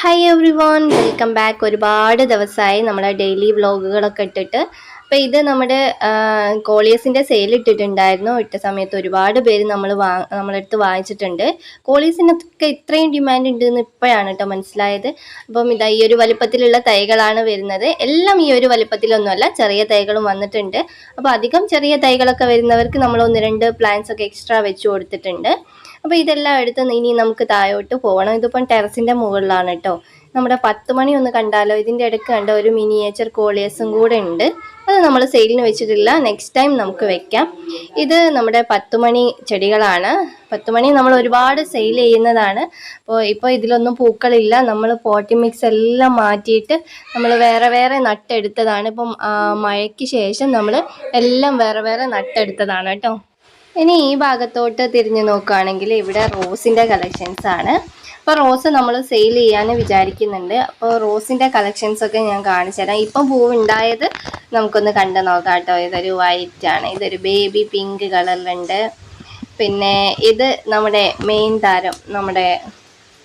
Hi everyone welcome back ഒരുപാട് ദിവസമായി നമ്മളെ ഡെയിലി വ്ളോഗുകളൊക്കെ ഇട്ടിട്ട്. അപ്പോൾ ഇത് നമ്മുടെ കോളിയസിന്റെ സെയിൽ ഇട്ടിട്ടുണ്ടായിരുന്നു. ഇട്ട സമയത്ത് ഒരുപാട് പേര് നമ്മൾ വാ നമ്മളെടുത്ത് വാങ്ങിച്ചിട്ടുണ്ട്. കോളിയസിനൊക്കെ ഇത്രയും ഡിമാൻഡ് ഉണ്ട് എന്ന് ഇപ്പോഴാണ് കേട്ടോ മനസ്സിലായത്. അപ്പം ഇതാ ഈ ഒരു വലിപ്പത്തിലുള്ള തൈകളാണ് വരുന്നത്. എല്ലാം ഈ ഒരു വലിപ്പത്തിലൊന്നുമല്ല ചെറിയ തൈകളും വന്നിട്ടുണ്ട്. അപ്പോൾ അധികം ചെറിയ തൈകളൊക്കെ വരുന്നവർക്ക് നമ്മൾ ഒന്ന് രണ്ട് പ്ലാന്റ്സ് ഒക്കെ എക്സ്ട്രാ വെച്ച് കൊടുത്തിട്ടുണ്ട്. അപ്പോൾ ഇതെല്ലാം എടുത്ത് ഇനി നമുക്ക് താഴോട്ട് പോകണം. ഇതിപ്പം ടെറസിന്റെ മുകളിലാണ് കേട്ടോ നമ്മുടെ പത്ത് മണി ഒന്ന് കണ്ടാലോ? ഇതിന്റെ ഇടയ്ക്ക് കണ്ട ഒരു മിനിയേച്ചർ കോളിയസും കൂടെ ഉണ്ട്. അത് നമ്മൾ സെയിലിന് വെച്ചിട്ടില്ല. നെക്സ്റ്റ് ടൈം നമുക്ക് വെക്കാം. ഇത് നമ്മുടെ പത്ത് മണി ചെടികളാണ്. പത്ത് മണി നമ്മൾ ഒരുപാട് സെയിൽ ചെയ്യുന്നതാണ്. അപ്പോൾ ഇപ്പോൾ ഇതിലൊന്നും പൂക്കളില്ല. നമ്മൾ പോട്ടി മിക്സ് എല്ലാം മാറ്റിയിട്ട് നമ്മൾ വേറെ വേറെ നട്ടെടുത്തതാണ്. ഇപ്പം മഴയ്ക്ക് ശേഷം നമ്മൾ എല്ലാം വേറെ വേറെ നട്ടെടുത്തതാണ് കേട്ടോ. ഇനി ഈ ഭാഗത്തോട്ട് തിരിഞ്ഞു നോക്കുകയാണെങ്കിൽ ഇവിടെ റോസിന്റെ കളക്ഷൻസ് ആണ്. അപ്പോൾ റോസ് നമ്മൾ സെയിൽ ചെയ്യാൻ വിചാരിക്കുന്നുണ്ട്. അപ്പോൾ റോസിന്റെ കളക്ഷൻസൊക്കെ ഞാൻ കാണിച്ചു തരാം. ഇപ്പം പൂവുണ്ടായത് നമുക്കൊന്ന് കണ്ടു നോക്കാം കേട്ടോ. ഇതൊരു വൈറ്റ് ആണ്. ഇതൊരു ബേബി പിങ്ക് കളറിലുണ്ട് പിന്നെ ഇത് നമ്മുടെ മെയിൻ താരം നമ്മുടെ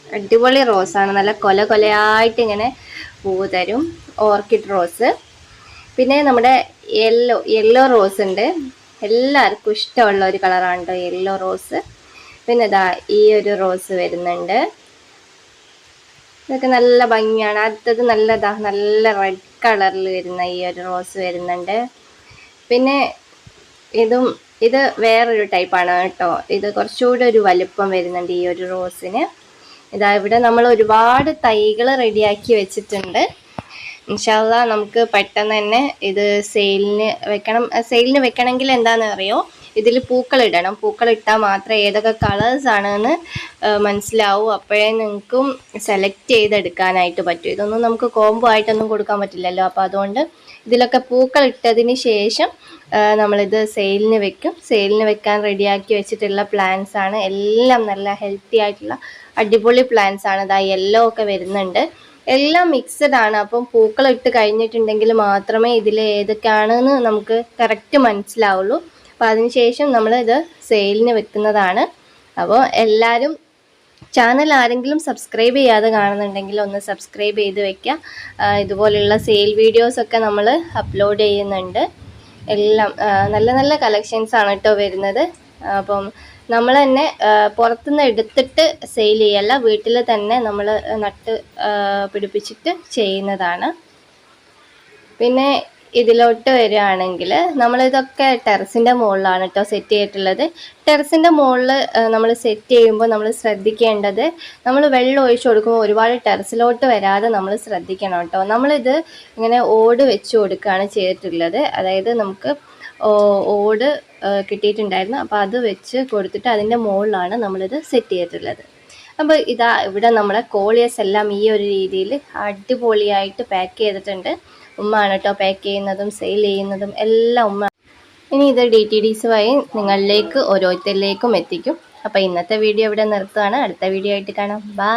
അടിപൊളി റോസാണ് നല്ല കൊല കൊലയായിട്ട് ഇങ്ങനെ പൂവ് തരും. Orchid rose. പിന്നെ നമ്മുടെ യെല്ലോ യെല്ലോ റോസ് ഉണ്ട്. എല്ലാവർക്കും ഇഷ്ടമുള്ള ഒരു കളറാണ് കേട്ടോ യെല്ലോ റോസ്. പിന്നെ ഇതാ ഈ ഒരു റോസ് വരുന്നുണ്ട്. ഇതൊക്കെ നല്ല ഭംഗിയാണ്. അടുത്തത് നല്ലതാ. നല്ല റെഡ് കളറിൽ വരുന്ന ഈ ഒരു റോസ് വരുന്നുണ്ട്. പിന്നെ ഇതും ഇത് വേറൊരു ടൈപ്പാണ് കേട്ടോ. ഇത് കുറച്ചുകൂടെ ഒരു വലുപ്പം വരുന്നുണ്ട് ഈ ഒരു റോസിന് ഇതാ ഇവിടെ നമ്മൾ ഒരുപാട് തൈകൾ റെഡിയാക്കി വെച്ചിട്ടുണ്ട്. ഇൻഷാല്ല നമുക്ക് പെട്ടെന്ന് തന്നെ ഇത് സെയിലിന് വെക്കണം. സെയിലിന് വെക്കണമെങ്കിൽ എന്താണെന്ന് അറിയോ ഇതിൽ പൂക്കൾ ഇടണം പൂക്കൾ ഇട്ടാൽ മാത്രമേ ഏതൊക്കെ കളേഴ്സ് ആണെന്ന് മനസ്സിലാവും. അപ്പോഴേ നിങ്ങൾക്കും സെലക്ട് ചെയ്തെടുക്കാനായിട്ട് പറ്റും. ഇതൊന്നും നമുക്ക് കോംബോ ആയിട്ടൊന്നും കൊടുക്കാൻ പറ്റില്ലല്ലോ. അപ്പോൾ അതുകൊണ്ട് ഇതിലൊക്കെ പൂക്കൾ ഇട്ടതിന് ശേഷം നമ്മളിത് സെയിലിന് വെക്കും. സെയിലിന് വെക്കാൻ റെഡിയാക്കി വെച്ചിട്ടുള്ള പ്ലാന്റ്സ് ആണ്. എല്ലാം നല്ല ഹെൽത്തി ആയിട്ടുള്ള അടിപൊളി പ്ലാന്റ്സ് ആണ്. ഇതാ യെല്ലോ ഒക്കെ വരുന്നുണ്ട്. എല്ലാം മിക്സഡ് ആണ്. അപ്പം പൂക്കൾ ഇട്ട് കഴിഞ്ഞിട്ടുണ്ടെങ്കിൽ മാത്രമേ ഇതിൽ ഏതൊക്കെയാണെന്ന് നമുക്ക് കറക്റ്റ് മനസ്സിലാവുള്ളൂ. അപ്പോൾ അതിനുശേഷം നമ്മൾ ഇത് സെയിലിന് വെക്കുന്നതാണ്. അപ്പോൾ എല്ലാവരും ചാനൽ ആരെങ്കിലും സബ്സ്ക്രൈബ് ചെയ്യാതെ കാണുന്നുണ്ടെങ്കിൽ ഒന്ന് സബ്സ്ക്രൈബ് ചെയ്ത് വെക്കുക ഇതുപോലെയുള്ള സെയിൽ വീഡിയോസൊക്കെ നമ്മൾ അപ്ലോഡ് ചെയ്യുന്നുണ്ട്. എല്ലാം നല്ല നല്ല കളക്ഷൻസാണ് കേട്ടോ വരുന്നത്. അപ്പം നമ്മൾ തന്നെ പുറത്തുനിന്ന് എടുത്തിട്ട് സെയിൽ ചെയ്യല്ല വീട്ടിൽ തന്നെ നമ്മൾ നട്ട് പിടിപ്പിച്ചിട്ട് ചെയ്യുന്നതാണ്. പിന്നെ ഇതിലോട്ട് വരികയാണെങ്കിൽ നമ്മളിതൊക്കെ ടെറസിന്റെ മുകളിലാണ് കേട്ടോ സെറ്റ് ചെയ്തിട്ടുള്ളത്. ടെറസിന്റെ മുകളിൽ നമ്മൾ സെറ്റ് ചെയ്യുമ്പോൾ നമ്മൾ ശ്രദ്ധിക്കേണ്ടത് നമ്മൾ വെള്ളം ഒഴിച്ചു കൊടുക്കുമ്പോൾ ഒരുപാട് ടെറസിലോട്ട് വരാതെ നമ്മൾ ശ്രദ്ധിക്കണം കേട്ടോ നമ്മളിത് ഇങ്ങനെ ഓട് വെച്ച് കൊടുക്കുകയാണ് ചെയ്തിട്ടുള്ളത്. അതായത് നമുക്ക് ഓട് കിട്ടിയിട്ടുണ്ടായിരുന്നു. അപ്പോൾ അത് വെച്ച് കൊടുത്തിട്ട് അതിന്റെ മുകളിലാണ് നമ്മളിത് സെറ്റ് ചെയ്തിട്ടുള്ളത്. അപ്പോൾ ഇതാ ഇവിടെ നമ്മളെ കോളിയസ് എല്ലാം ഈ ഒരു രീതിയിൽ അടിപൊളിയായിട്ട് പാക്ക് ചെയ്തിട്ടുണ്ട്. ഉമ്മയാണ് കേട്ടോ പാക്ക് ചെയ്യുന്നതും സെയിൽ ചെയ്യുന്നതും എല്ലാം ഉമ്മ ഇനി ഇത് ഡി ടി ഡിസ് വഴി നിങ്ങളിലേക്ക് ഓരോരുത്തരിലേക്കും എത്തിക്കും. അപ്പോൾ ഇന്നത്തെ വീഡിയോ ഇവിടെ നിർത്തുകയാണ് അടുത്ത വീഡിയോ ആയിട്ട് കാണാം. ബാ